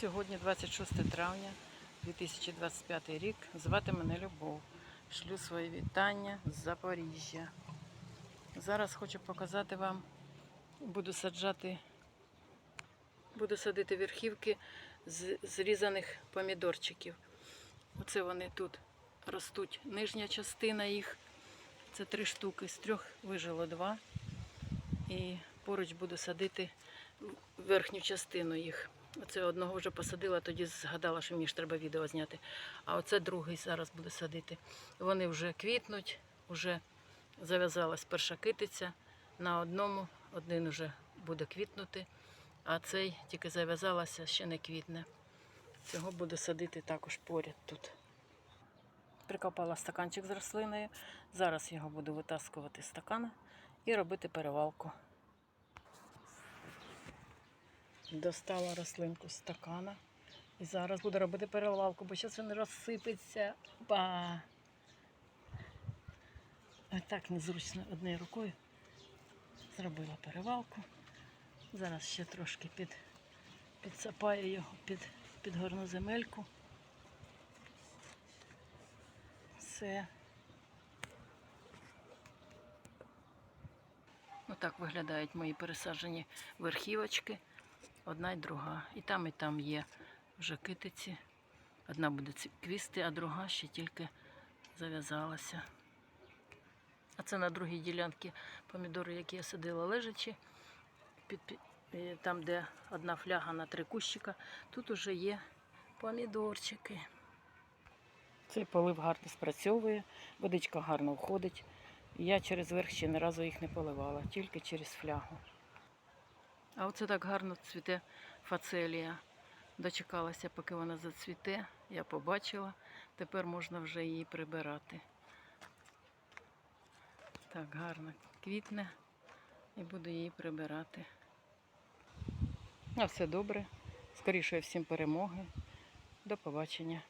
Сьогодні 26 травня 2025 рік. Звати мене Любов. Шлю свої вітання з Запоріжжя. Зараз хочу показати вам, буду саджати, буду садити верхівки з зрізаних помідорчиків. Оце вони тут ростуть. Нижня частина їх. Це три штуки. З трьох вижило два. І поруч буду садити верхню частину їх. Оце одного вже посадила, тоді згадала, що мені ж треба відео зняти. А оце другий зараз буду садити. Вони вже квітнуть, вже зав'язалась перша китиця. На одному один вже буде квітнути, а цей тільки зав'язалася, ще не квітне. Цього буду садити також поряд тут. Прикопала стаканчик з рослиною. Зараз його буду витаскувати з стакана і робити перевалку. Достала рослинку з стакана. І зараз буду робити перевалку, бо зараз він розсипеться. Ба! Ось так незручно однією рукою. Зробила перевалку. Зараз ще трошки під, підсапаю його під, під горну земельку. Все. Отак виглядають мої пересаджені верхівочки. Одна й друга. І там, і там є вже китиці. Одна буде квісти, а друга ще тільки зав'язалася. А це на другій ділянці помідори, які я садила лежачі. Під, е, там, де одна фляга на три кущика, тут уже є помідорчики. Цей полив гарно спрацьовує, водичка гарно входить. Я через верх ще ні разу їх не поливала, тільки через флягу. А оце так гарно цвіте фацелія. Дочекалася, поки вона зацвіте. Я побачила. Тепер можна вже її прибирати. Так, гарно квітне і буду її прибирати. А все добре. Скоріше всім перемоги. До побачення.